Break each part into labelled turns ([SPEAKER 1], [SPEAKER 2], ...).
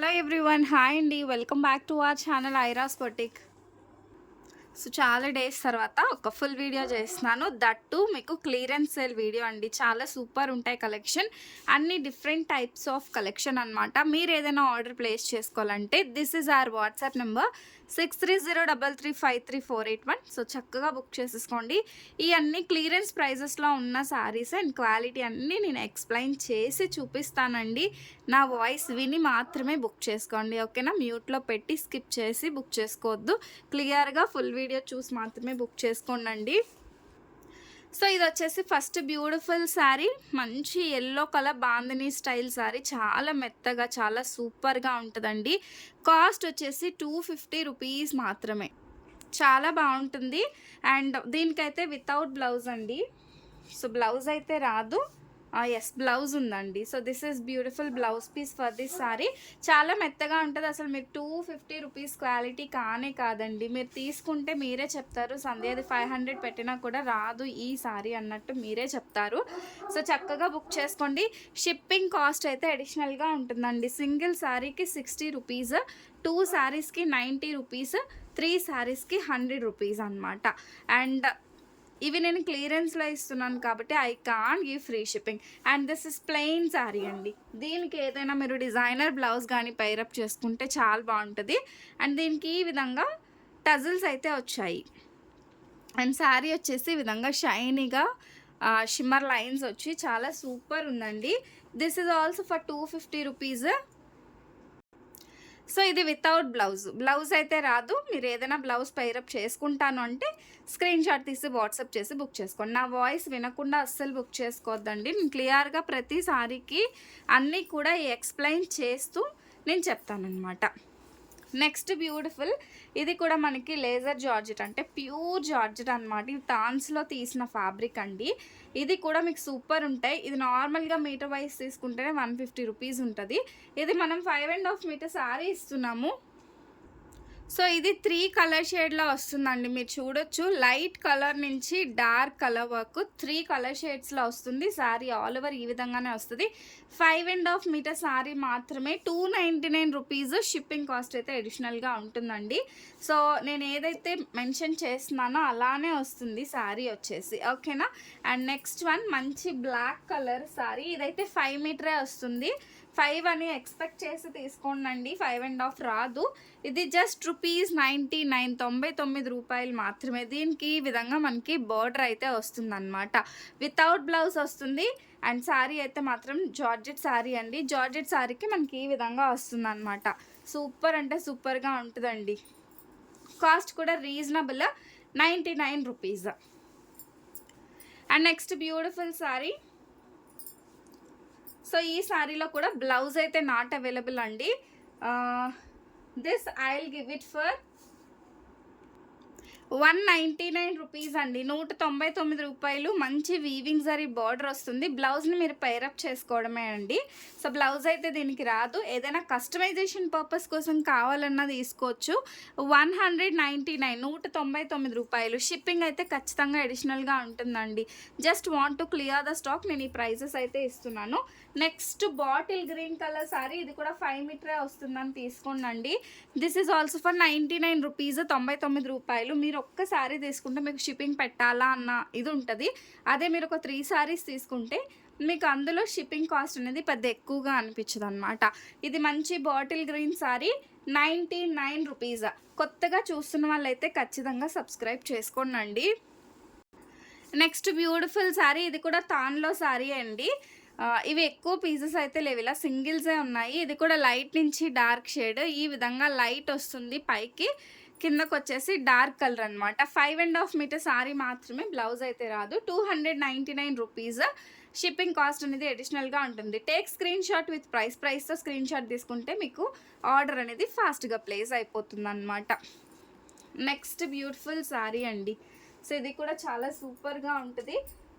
[SPEAKER 1] Hello everyone hi అండి. Welcome back to our channel Iras boutique so చాలా days తర్వాత ఒక ఫుల్ వీడియో చేస్తున్నాను. దట్టు మీకు క్లియరెన్స్ సేల్ వీడియో అండి. చాలా సూపర్ ఉంటాయి కలెక్షన్ అన్ని డిఫరెంట్ టైప్స్ ఆఫ్ కలెక్షన్ అనమాట మీరు ఏదైనా ఆర్డర్ ప్లేస్ చేసుకోవాలంటే this is our WhatsApp number six three zero double three five three four eight one. So చక్కగా బుక్ చేసేసుకోండి. ఈ అన్ని క్లియరెన్స్ ప్రైజెస్లో ఉన్న శారీస్ అండ్ క్వాలిటీ అన్నీ నేను ఎక్స్ప్లెయిన్ చేసి చూపిస్తానండి. నా వాయిస్ విని మాత్రమే బుక్ చేసుకోండి ఓకేనా? మ్యూట్లో పెట్టి స్కిప్ చేసి బుక్ చేసుకోవద్దు. క్లియర్గా ఫుల్ వీడియో చూసి మాత్రమే బుక్ చేసుకోండి సో ఇది వచ్చేసి ఫస్ట్ బ్యూటిఫుల్ శారీ. మంచి yellow colour bandhani style sari. చాలా మెత్తగా చాలా సూపర్గా ఉంటుందండి. కాస్ట్ వచ్చేసి టూ ఫిఫ్టీ రూపీస్ మాత్రమే. చాలా బాగుంటుంది. అండ్ దీనికైతే వితౌట్ బ్లౌజ్ అండి. సో బ్లౌజ్ అయితే రాదు. Ah, ఎస్ బ్లౌజ్ ఉందండి. So this is beautiful blouse piece for this sari చాలా మెత్తగా ఉంటుంది. అసలు మీరు టూ ఫిఫ్టీ రూపీస్ క్వాలిటీ కానే కాదండి. మీరు తీసుకుంటే మీరే చెప్తారు. సంధ్యది ఫైవ్ హండ్రెడ్ పెట్టినా కూడా రాదు ఈ సారీ అన్నట్టు మీరే చెప్తారు. సో చక్కగా బుక్ చేసుకోండి. షిప్పింగ్ కాస్ట్ అయితే అడిషనల్గా ఉంటుందండి. సింగిల్ శారీకి సిక్స్టీ రూపీస్ టూ శారీస్కి నైంటీ రూపీస్ త్రీ శారీస్కి హండ్రెడ్ రూపీస్ అనమాట అండ్ ఇవి నేను క్లియరెన్స్లో ఇస్తున్నాను కాబట్టి I can give free shipping. And this is plain sari అండి. దీనికి ఏదైనా మీరు డిజైనర్ బ్లౌజ్ కానీ పైరప్ చేసుకుంటే చాలా బాగుంటుంది. అండ్ దీనికి ఈ విధంగా టజిల్స్ అయితే వచ్చాయి. అండ్ శారీ వచ్చేసి ఈ విధంగా షైనీగా షిమ్మర్ లైన్స్ వచ్చి చాలా సూపర్ ఉందండి. This is also for two fifty rupees. So ఇది వితౌట్ బ్లౌజ్ బ్లౌజ్ అయితే రాదు. మీరు ఏదైనా బ్లౌజ్ పైరప్ చేసుకుంటాను అంటే స్క్రీన్ షాట్ తీసి వాట్సాప్ చేసి బుక్ చేసుకోండి. నా వాయిస్ వినకుండా అస్సలు బుక్ చేసుకోవద్దండి నేను క్లియర్గా ప్రతి సారీకి అన్నీ కూడా ఎక్స్ప్లెయిన్ చేస్తూ నేను చెప్తానమాట నెక్స్ట్ బ్యూటిఫుల్. ఇది కూడా మనకి లేజర్ జార్జెట్ అంటే ప్యూర్ జార్జెట్ అనమాట ఇది తాన్స్లో తీసిన ఫ్యాబ్రిక్ అండి. ఇది కూడా మీకు సూపర్ ఉంటాయి. ఇది నార్మల్గా మీటర్ వైజ్ తీసుకుంటేనే వన్ ఫిఫ్టీ రూపీస్ ఉంటుంది. ఇది మనం five and half metre sari ఇస్తున్నాము. సో ఇది త్రీ కలర్ షేడ్లో వస్తుందండి. మీరు చూడొచ్చు. లైట్ కలర్ నుంచి డార్క్ కలర్ వరకు త్రీ కలర్ షేడ్స్లో వస్తుంది. శారీ ఆల్ ఓవర్ ఈ విధంగానే వస్తుంది. Five and half metre sari మాత్రమే. Two ninety nine rupees shipping cost అయితే అడిషనల్గా ఉంటుందండి. సో నేను ఏదైతే మెన్షన్ చేస్తున్నానో అలానే వస్తుంది శారీ వచ్చేసి. ఓకేనా? అండ్ నెక్స్ట్ వన్ మంచి బ్లాక్ కలర్ శారీ ఇదైతే ఫైవ్ మీటరే వస్తుంది. ఫైవ్ అని ఎక్స్పెక్ట్ చేసి తీసుకోండి ఫైవ్ అండ్ హాఫ్ రాదు. ఇది జస్ట్ రూపీస్ నైంటీ నైన్ తొంభై తొమ్మిది రూపాయలు మాత్రమే. దీనికి ఈ విధంగా మనకి బార్డర్ అయితే వస్తుంది అనమాట వితౌట్ బ్లౌజ్ వస్తుంది. అండ్ శారీ అయితే మాత్రం జార్జెట్ శారీ అండి. జార్జెట్ శారీకి మనకి ఈ విధంగా వస్తుంది అనమాట సూపర్ అంటే సూపర్గా ఉంటుందండి. కాస్ట్ కూడా reasonable ninety nine rupees. And next beautiful sari so ఈ శారీలో కూడా బ్లౌజ్ అయితే నాట్ అవైలబుల్ అండి. This I will give it for one ninety nine rupees అండి. నూట తొంభై తొమ్మిది రూపాయలు మంచి వీవింగ్ జరీ బార్డర్ వస్తుంది. బ్లౌజ్ని మీరు పైరప్ చేసుకోవడమే అండి. సో బ్లౌజ్ అయితే దీనికి రాదు. ఏదైనా కస్టమైజేషన్ పర్పస్ కోసం కావాలన్నా తీసుకోవచ్చు. వన్ హండ్రెడ్ నైంటీ నైన్ నూట తొంభై తొమ్మిది రూపాయలు. షిప్పింగ్ అయితే ఖచ్చితంగా అడిషనల్గా ఉంటుందండి. Just want to clear the stock నేను ఈ ప్రైజెస్ అయితే ఇస్తున్నాను. Next bottle green colour sari ఇది కూడా ఫైవ్ మీటరే వస్తుందని తీసుకోండి this is also for ninety nine rupees తొంభై తొమ్మిది రూపాయలు. మీరు ఒక్క శారీ తీసుకుంటే మీకు షిప్పింగ్ పెట్టాలా అన్న ఇది ఉంటుంది. అదే మీరు ఒక త్రీ శారీస్ తీసుకుంటే మీకు అందులో షిప్పింగ్ కాస్ట్ అనేది పెద్ద ఎక్కువగా అనిపించదు అనమాట ఇది మంచి bottle green sari ninety nine rupees. కొత్తగా చూస్తున్న వాళ్ళైతే ఖచ్చితంగా సబ్స్క్రైబ్ చేసుకోండి నెక్స్ట్ బ్యూటిఫుల్ శారీ ఇది కూడా తాన్లో శారీ అండి. ఇవి ఎక్కువ పీసెస్ అయితే లేవు. ఇలా సింగిల్సే ఉన్నాయి. ఇది కూడా లైట్ నుంచి డార్క్ షేడ్. ఈ విధంగా లైట్ వస్తుంది పైకి. కిందకు వచ్చేసి డార్క్ కలర్ అనమాట five and half metre sari మాత్రమే బ్లౌజ్ అయితే రాదు. Two hundred ninety nine rupees shipping cost అనేది అడిషనల్గా ఉంటుంది. Take screenshot with price ప్రైస్తో స్క్రీన్ షాట్ తీసుకుంటే మీకు ఆర్డర్ అనేది ఫాస్ట్గా ప్లేస్ అయిపోతుంది అనమాట నెక్స్ట్ బ్యూటిఫుల్ శారీ అండి. సో ఇది కూడా చాలా సూపర్గా ఉంటుంది.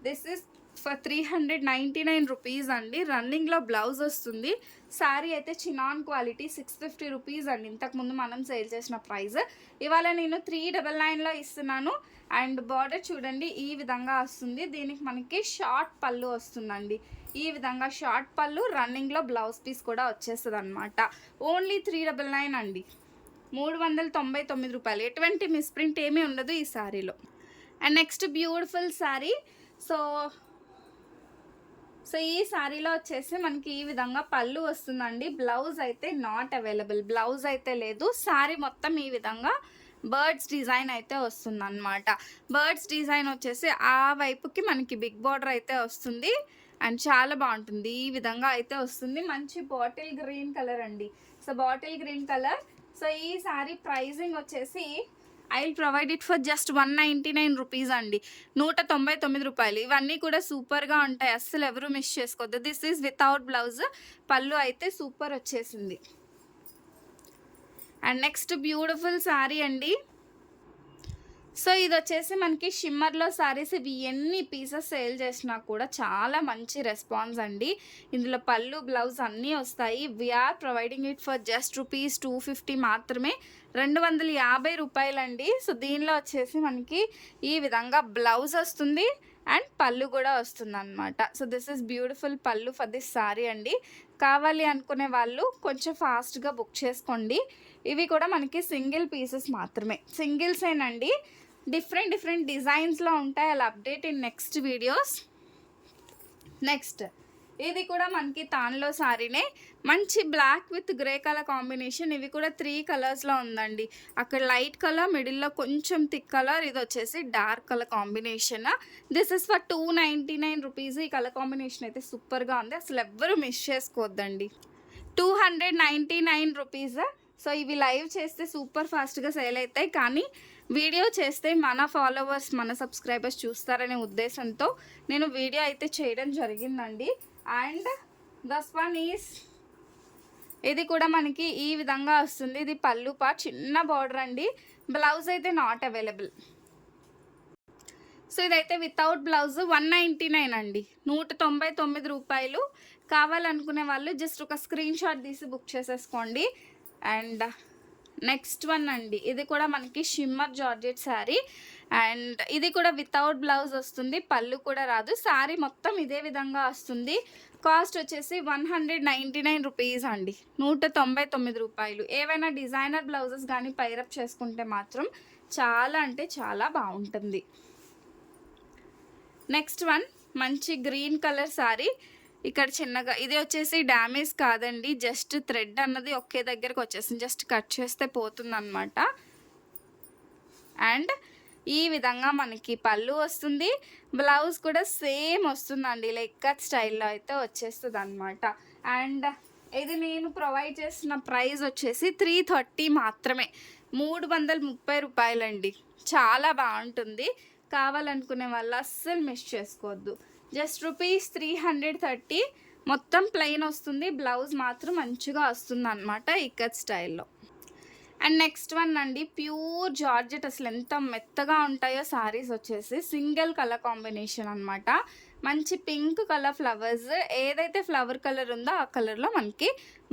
[SPEAKER 1] This is for three hundred ninety nine rupees అండి. రన్నింగ్లో బ్లౌజ్ వస్తుంది. శారీ అయితే chinon quality six fifty rupees అండి. ఇంతకుముందు మనం సేల్ చేసిన ప్రైస్. ఇవాళ నేను త్రీ డబల్ నైన్లో ఇస్తున్నాను. అండ్ బార్డర్ చూడండి ఈ విధంగా వస్తుంది. దీనికి మనకి షార్ట్ పళ్ళు వస్తుందండి. ఈ విధంగా షార్ట్ పళ్ళు రన్నింగ్లో బ్లౌజ్ పీస్ కూడా వచ్చేస్తుంది అనమాట ఓన్లీ త్రీ డబల్ నైన్ అండి. మూడు వందల తొంభై తొమ్మిది రూపాయలు. ఎటువంటి మిస్ప్రింట్ ఏమీ ఉండదు ఈ శారీలో and next beautiful sari so so ఈ శారీలో వచ్చేసి మనకి ఈ విధంగా పళ్ళు వస్తుందండి. బ్లౌజ్ అయితే నాట్ అవైలబుల్ బ్లౌజ్ అయితే లేదు. శారీ మొత్తం ఈ విధంగా బర్డ్స్ డిజైన్ అయితే వస్తుంది అనమాట బర్డ్స్ డిజైన్ వచ్చేసి ఆ వైపుకి మనకి బిగ్ బార్డర్ అయితే వస్తుంది. అండ్ చాలా బాగుంటుంది. ఈ విధంగా అయితే వస్తుంది. మంచి బాటిల్ గ్రీన్ కలర్ అండి. So bottle green colour so ఈ శారీ ప్రైజింగ్ వచ్చేసి I will provide it for just one ninety nine rupees అండి. నూట తొంభై తొమ్మిది రూపాయలు. ఇవన్నీ కూడా సూపర్గా ఉంటాయి. అస్సలు ఎవరు మిస్ చేసుకోవద్దు దిస్ ఈజ్ వితౌట్ బ్లౌజ్ పళ్ళు అయితే సూపర్ వచ్చేసింది. అండ్ నెక్స్ట్ బ్యూటిఫుల్ శారీ అండి. సో ఇది వచ్చేసి మనకి షిమ్మర్లో శారీస్ ఇవి ఎన్ని పీసెస్ సేల్ చేసినా కూడా చాలా మంచి రెస్పాన్స్ అండి. ఇందులో పళ్ళు బ్లౌజ్ అన్నీ వస్తాయి. We're providing it for just rupees two fifty మాత్రమే. రెండు వందల యాభై రూపాయలండి. సో దీనిలో వచ్చేసి మనకి ఈ విధంగా బ్లౌజ్ వస్తుంది అండ్ పళ్ళు కూడా వస్తుంది అనమాట సో దిస్ ఇస్ బ్యూటిఫుల్ పళ్ళు ఫర్ దిస్ సారీ అండి. కావాలి అనుకునే వాళ్ళు కొంచెం ఫాస్ట్గా బుక్ చేసుకోండి. ఇవి కూడా మనకి సింగిల్ పీసెస్ మాత్రమే. సింగిల్సేనండి డిఫరెంట్ డిఫరెంట్ డిజైన్స్లో ఉంటాయి. అలా update in next videos next ఇది కూడా మనకి తాన్లో సారీనే. మంచి black with grey colour combination ఇవి కూడా త్రీ కలర్స్లో ఉందండి. అక్కడ లైట్ కలర్ మిడిల్లో కొంచెం థిక్ కలర్ ఇది వచ్చేసి dark colour combination this is for two ninety nine rupees ఈ కలర్ కాంబినేషన్ అయితే సూపర్గా ఉంది. అసలు ఎవ్వరూ మిస్ చేసుకోవద్దండి. Two hundred ninety nine rupees so ఇవి లైవ్ చేస్తే సూపర్ ఫాస్ట్గా సేల్ అవుతాయి. కానీ వీడియో చేస్తే మన ఫాలోవర్స్ మన సబ్స్క్రైబర్స్ చూస్తారనే ఉద్దేశంతో నేను వీడియో అయితే చేయడం జరిగిందండి. అండ్ దస్ వన్ ఈస్ ఇది కూడా మనకి ఈ విధంగా వస్తుంది. ఇది పళ్ళు పా చిన్న బార్డర్ అండి. బ్లౌజ్ అయితే నాట్ అవైలబుల్ సో ఇదైతే without blouse one ninety nine అండి. నూట తొంభై తొమ్మిది రూపాయలు. కావాలనుకునే వాళ్ళు జస్ట్ ఒక స్క్రీన్ షాట్ తీసి బుక్ చేసేసుకోండి. అండ్ నెక్స్ట్ వన్ అండి. ఇది కూడా మనకి షిమ్మర్ జార్జెట్ శారీ. అండ్ ఇది కూడా వితౌట్ బ్లౌజ్ వస్తుంది. పళ్ళు కూడా రాదు. శారీ మొత్తం ఇదే విధంగా వస్తుంది. కాస్ట్ వచ్చేసి one hundred ninety nine rupees అండి. నూట తొంభై తొమ్మిది రూపాయలు. ఏవైనా డిజైనర్ బ్లౌజెస్ కానీ పైరప్ చేసుకుంటే మాత్రం చాలా అంటే చాలా బాగుంటుంది. నెక్స్ట్ వన్ మంచి గ్రీన్ కలర్ శారీ. ఇక్కడ చిన్నగా ఇది వచ్చేసి డ్యామేజ్ కాదండి జస్ట్ థ్రెడ్ అన్నది ఒకే దగ్గరకు వచ్చేసింది జస్ట్ కట్ చేస్తే పోతుంది అనమాట అండ్ ఈ విధంగా మనకి పళ్ళు వస్తుంది బ్లౌజ్ కూడా సేమ్ వస్తుందండి లెక్క స్టైల్లో అయితే వచ్చేస్తుంది అనమాట అండ్ ఇది నేను ప్రొవైడ్ చేసిన ప్రైస్ వచ్చేసి త్రీ థర్టీ మాత్రమే మూడు వందల ముప్పై రూపాయలండి. చాలా బాగుంటుంది కావాలనుకునే వాళ్ళు అస్సలు మిస్ చేసుకోవద్దు. Just rupees three hundred thirty. మొత్తం ప్లెయిన్ వస్తుంది. బ్లౌజ్ మాత్రం మంచిగా వస్తుంది అనమాట ఇక్కత్ స్టైల్లో అండ్ నెక్స్ట్ వన్ అండి ప్యూర్ జార్జెట్. అసలు ఎంత మెత్తగా ఉంటాయో శారీస్ వచ్చేసి సింగిల్ కలర్ కాంబినేషన్ అనమాట మంచి పింక్ కలర్ ఫ్లవర్స్. ఏదైతే ఫ్లవర్ కలర్ ఉందో ఆ కలర్లో మనకి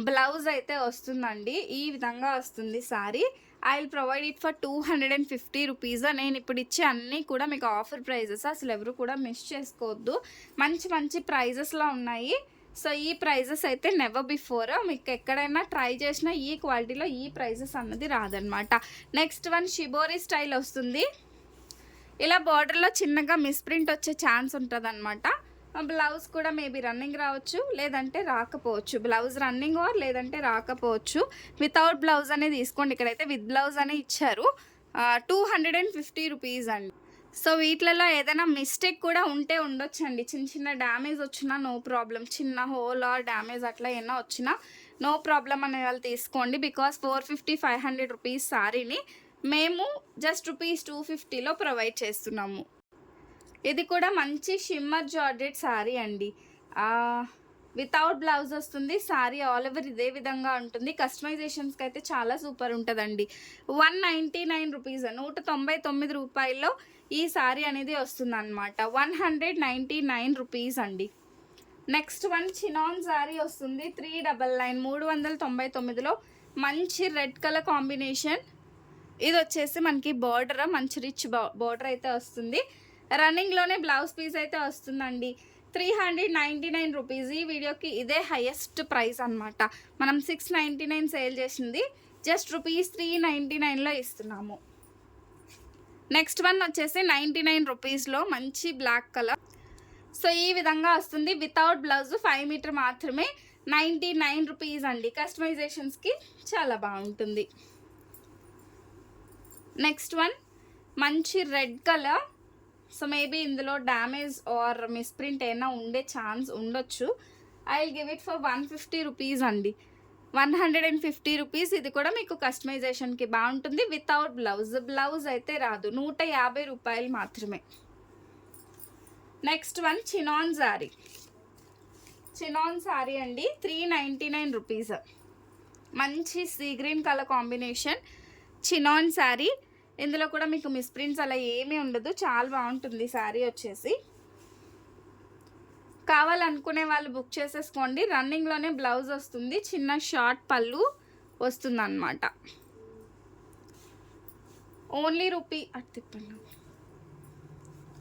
[SPEAKER 1] బ్లౌజ్ అయితే వస్తుందండి. ఈ విధంగా వస్తుంది sari. I will provide it for two hundred and fifty rupees నేను ఇప్పుడు ఇచ్చే అన్నీ కూడా మీకు ఆఫర్ ప్రైజెస్ అసలు ఎవరు కూడా మిస్ చేసుకోవద్దు. మంచి మంచి ప్రైజెస్లో ఉన్నాయి. సో ఈ ప్రైజెస్ అయితే నెవర్ బిఫోర్ మీకు ఎక్కడైనా ట్రై చేసినా ఈ క్వాలిటీలో ఈ ప్రైజెస్ అన్నది రాదనమాట నెక్స్ట్ వన్ షిబోరి స్టైల్ వస్తుంది. ఇలా బార్డర్లో చిన్నగా మిస్ప్రింట్ వచ్చే ఛాన్స్ ఉంటుంది అనమాట బ్లౌజ్ కూడా మేబీ రన్నింగ్ రావచ్చు లేదంటే రాకపోవచ్చు. బ్లౌజ్ రన్నింగ్ ఆర్ లేదంటే రాకపోవచ్చు. వితౌట్ బ్లౌజ్ అనేది తీసుకోండి. ఇక్కడైతే విత్ బ్లౌజ్ అనే ఇచ్చారు. Two hundred and fifty rupees అండి. సో వీటిలలో ఏదైనా మిస్టేక్ కూడా ఉంటే ఉండొచ్చండి. చిన్న చిన్న డ్యామేజ్ వచ్చినా నో ప్రాబ్లం. చిన్న హోల్ ఆర్ డ్యామేజ్ అట్లా ఏమైనా వచ్చినా నో ప్రాబ్లం అనే వాళ్ళు తీసుకోండి. Because four fifty five hundred rupees సారీని మేము జస్ట్ రూపీస్ టూ ఫిఫ్టీలో ప్రొవైడ్ చేస్తున్నాము. ఇది కూడా మంచి షిమ్మర్ జార్జెట్ శారీ అండి. వితౌట్ బ్లౌజ్ వస్తుంది. శారీ ఆల్ ఓవర్ ఇదే విధంగా ఉంటుంది. కస్టమైజేషన్స్కి అయితే చాలా సూపర్ ఉంటుందండి. వన్ నైంటీ నైన్ రూపీస్ నూట తొంభై తొమ్మిది రూపాయల్లో ఈ శారీ అనేది వస్తుందన్నమాట. One hundred ninety nine rupees అండి. నెక్స్ట్ వన్ చినాన్ శారీ వస్తుంది. త్రీ డబల్ నైన్ మూడు వందల తొంభై తొమ్మిదిలో మంచి రెడ్ కలర్ కాంబినేషన్ ఇది వచ్చేసి మనకి బార్డర్ మంచి రిచ్ బార్డర్ అయితే వస్తుంది. రన్నింగ్లోనే బ్లౌజ్ పీస్ అయితే వస్తుందండి. Three hundred ninety nine rupees. ఈ వీడియోకి ఇదే హైయెస్ట్ ప్రైస్ అనమాట మనం సిక్స్ నైంటీ నైన్ సేల్ చేసింది. జస్ట్ రూపీస్ త్రీ నైంటీ నైన్లో ఇస్తున్నాము. నెక్స్ట్ వన్ వచ్చేసి నైంటీ నైన్ రూపీస్లో మంచి బ్లాక్ కలర్. సో ఈ విధంగా వస్తుంది. వితౌట్ బ్లౌజ్ ఫైవ్ మీటర్ మాత్రమే నైంటీ నైన్ రూపీస్ అండి. కస్టమైజేషన్స్కి చాలా బాగుంటుంది. నెక్స్ట్ వన్ మంచి రెడ్ కలర్. సో మేబీ ఇందులో డ్యామేజ్ ఆర్ మిస్ప్రింట్ అయినా ఉండే ఛాన్స్ ఉండొచ్చు. I will give it for one fifty rupees అండి. One hundred and fifty rupees ఇది కూడా మీకు కస్టమైజేషన్కి బాగుంటుంది. వితౌట్ బ్లౌజ్ బ్లౌజ్ అయితే రాదు. నూట యాభై రూపాయలు మాత్రమే. Next one chinon sari chinon sari అండి. త్రీ నైంటీ నైన్ రూపీస్ మంచి sea green colour combination chinon sari ఇందులో కూడా మీకు మిస్ప్రింట్స్ అలా ఏమీ ఉండదు. చాలా బాగుంటుంది శారీ వచ్చేసి. కావాలనుకునే వాళ్ళు బుక్ చేసేసుకోండి. రన్నింగ్లోనే బ్లౌజ్ వస్తుంది. చిన్న షార్ట్ పళ్ళు వస్తుంది అనమాట ఓన్లీ రూపీ. అటు తిప్పండి.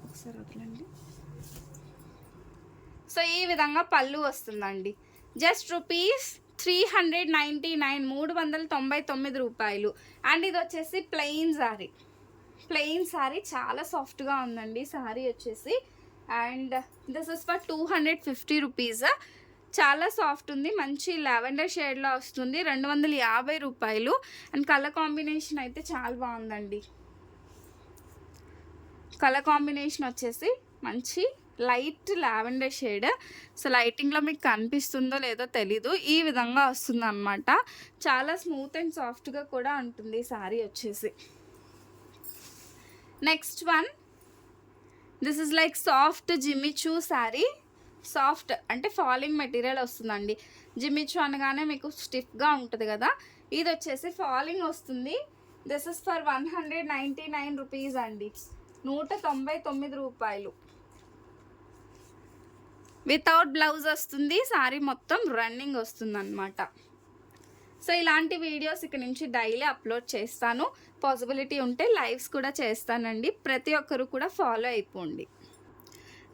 [SPEAKER 1] ఒకసారి వదలండి. సో ఈ విధంగా పళ్ళు వస్తుందండి. Just rupees three hundred ninety nine మూడు వందల తొంభై తొమ్మిది రూపాయలు. అండ్ ఇది వచ్చేసి ప్లెయిన్ శారీ ప్లెయిన్ శారీ చాలా సాఫ్ట్గా ఉందండి శారీ వచ్చేసి. And this is for two hundred fifty rupees. చాలా సాఫ్ట్ ఉంది మంచి లావెండర్ షేడ్లో వస్తుంది రెండు వందల యాభై రూపాయలు. అండ్ కలర్ కాంబినేషన్ అయితే చాలా బాగుందండి. కలర్ కాంబినేషన్ వచ్చేసి మంచి లైట్ లావెండర్ షేడ్. సో లైటింగ్లో మీకు కనిపిస్తుందో లేదో తెలీదు. ఈ విధంగా వస్తుంది అనమాట చాలా స్మూత్ అండ్ సాఫ్ట్గా కూడా ఉంటుంది సారీ వచ్చేసి. Next one. This is like soft Jimmy Choo sari soft అంటే ఫాలింగ్ మెటీరియల్ వస్తుందండి. జిమ్మిచూ అనగానే మీకు స్టిఫ్గా ఉంటుంది కదా. ఇది వచ్చేసి ఫాలింగ్ వస్తుంది. This is for one hundred ninety nine rupees అండి. నూట తొంభై తొమ్మిది రూపాయలు. వితౌట్ బ్లౌజ్ వస్తుంది శారీ మొత్తం రన్నింగ్ వస్తుంది అనమాట సో ఇలాంటి వీడియోస్ ఇక నుంచి డైలీ అప్లోడ్ చేస్తాను. పాసిబిలిటీ ఉంటే లైవ్స్ కూడా చేస్తానండి. ప్రతి ఒక్కరు కూడా ఫాలో అయిపోండి.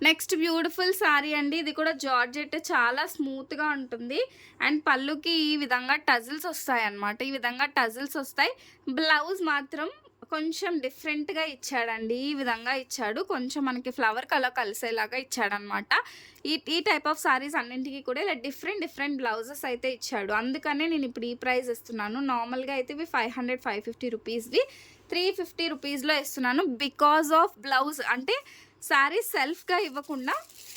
[SPEAKER 1] నెక్స్ట్ బ్యూటిఫుల్ శారీ అండి. ఇది కూడా జార్జెట్ చాలా స్మూత్గా ఉంటుంది. అండ్ పళ్ళుకి ఈ విధంగా టజిల్స్ వస్తాయి అన్నమాట ఈ విధంగా టజిల్స్ వస్తాయి. బ్లౌజ్ మాత్రం కొంచెం డిఫరెంట్గా ఇచ్చాడండి. ఈ విధంగా ఇచ్చాడు. కొంచెం మనకి ఫ్లవర్ కలర్ కలిసేలాగా ఇచ్చాడనమాట ఈ ఈ టైప్ ఆఫ్ సారీస్ అన్నింటికి కూడా ఇలా డిఫరెంట్ డిఫరెంట్ బ్లౌజెస్ అయితే ఇచ్చాడు. అందుకనే నేను ఇప్పుడు ఈ ప్రైస్ ఇస్తున్నాను. నార్మల్గా అయితే ఇవి ఫైవ్ హండ్రెడ్ ఫైవ్ ఫిఫ్టీ రూపీస్వి త్రీ ఫిఫ్టీ రూపీస్లో ఇస్తున్నాను. బికాజ్ ఆఫ్ బ్లౌజ్ అంటే శారీ సెల్ఫ్గా ఇవ్వకుండా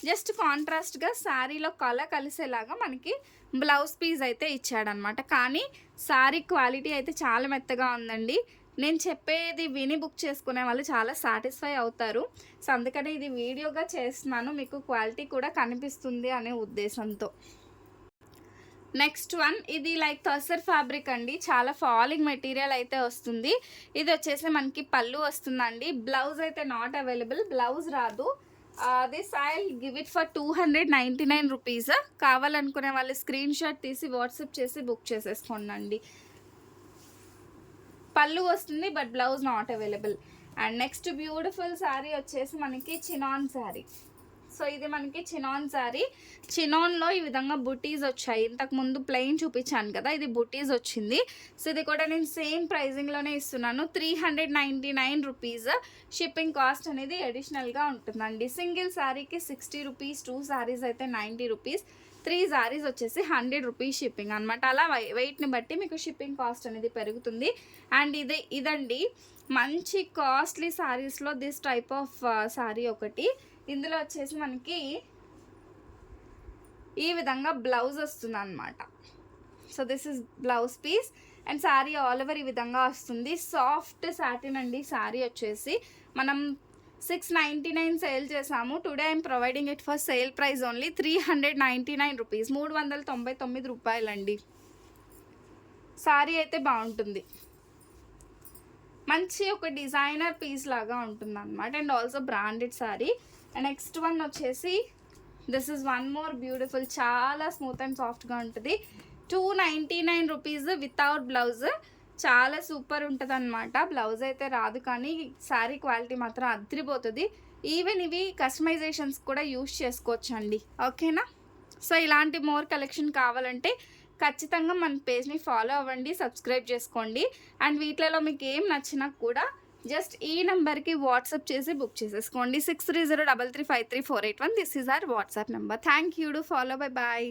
[SPEAKER 1] జస్ట్ కాంట్రాస్ట్గా శారీలో కలర్ కలిసేలాగా మనకి బ్లౌజ్ పీస్ అయితే ఇచ్చాడనమాట కానీ శారీ క్వాలిటీ అయితే చాలా మెత్తగా ఉందండి. నేను చెప్పేది విని బుక్ చేసుకునే వాళ్ళు చాలా సాటిస్ఫై అవుతారు. సో అందుకనే ఇది వీడియోగా చేస్తున్నాను. మీకు క్వాలిటీ కూడా కనిపిస్తుంది అనే ఉద్దేశంతో. నెక్స్ట్ వన్ ఇది లైక్ టసర్ ఫ్యాబ్రిక్ అండి. చాలా ఫాలింగ్ మెటీరియల్ అయితే వస్తుంది. ఇది వచ్చేసి మనకి పళ్ళు వస్తుందండి. బ్లౌజ్ అయితే నాట్ అవైలబుల్. బ్లౌజ్ రాదు. This I give it for two hundred ninety nine rupees. కావాలనుకునే వాళ్ళు స్క్రీన్ షాట్ తీసి వాట్సాప్ చేసి బుక్ చేసేసుకోండి పళ్ళు వస్తుంది but blouse not available and next beautiful sari వచ్చేసి మనకి చినాన్ శారీ సో ఇది మనకి చినాన్ శారీ చినాన్లో ఈ విధంగా బుటీస్ వచ్చాయి. ఇంతకుముందు ప్లెయిన్ చూపించాను కదా ఇది బుటీస్ వచ్చింది. సో ఇది కూడా నేను సేమ్ ప్రైజింగ్లోనే ఇస్తున్నాను. Three hundred ninety nine rupees shipping cost అనేది అడిషనల్గా ఉంటుందండి. సింగిల్ శారీకి సిక్స్టీ రూపీస్ టూ శారీస్ అయితే నైంటీ రూపీస్ త్రీ శారీస్ వచ్చేసి హండ్రెడ్ రూపీస్ షిప్పింగ్ అనమాట అలా వెయిట్ని బట్టి మీకు షిప్పింగ్ కాస్ట్ అనేది పెరుగుతుంది. అండ్ ఇది ఇదండి మంచి కాస్ట్లీ శారీస్లో దిస్ టైప్ ఆఫ్ శారీ ఒకటి. ఇందులో వచ్చేసి మనకి ఈ విధంగా బ్లౌజ్ వస్తుంది అనమాట so this is blouse piece. And sari all over ఈ విధంగా వస్తుంది. సాఫ్ట్ సాటిన్ అండి శారీ వచ్చేసి. మనం సిక్స్ నైంటీ నైన్ సేల్ చేసాము. Today I'm providing it for sale price only three hundred ninety nine rupees మూడు వందల తొంభై తొమ్మిది రూపాయలండి. శారీ అయితే బాగుంటుంది. మంచి ఒక డిజైనర్ పీస్ లాగా ఉంటుంది అనమాట and also branded sari and next one వచ్చేసి this is one more beautiful చాలా స్మూత్ అండ్ సాఫ్ట్గా ఉంటుంది. Two ninety nine rupees without blouse చాలా సూపర్ ఉంటుంది అనమాట బ్లౌజ్ అయితే రాదు కానీ శారీ క్వాలిటీ మాత్రం అదిరిపోతుంది. ఈవెన్ ఇవి కస్టమైజేషన్స్ కూడా యూస్ చేసుకోవచ్చు అండి ఓకేనా? సో ఇలాంటి మోర్ కలెక్షన్ కావాలంటే ఖచ్చితంగా మన పేజ్ని ఫాలో అవ్వండి సబ్స్క్రైబ్ చేసుకోండి. అండ్ వీటిలలో మీకు ఏం నచ్చినా కూడా జస్ట్ ఈ నెంబర్కి వాట్సాప్ చేసి బుక్ చేసేసుకోండి. Six three zero double three five three four eight one this is our WhatsApp number. Thank you do follow bye bye.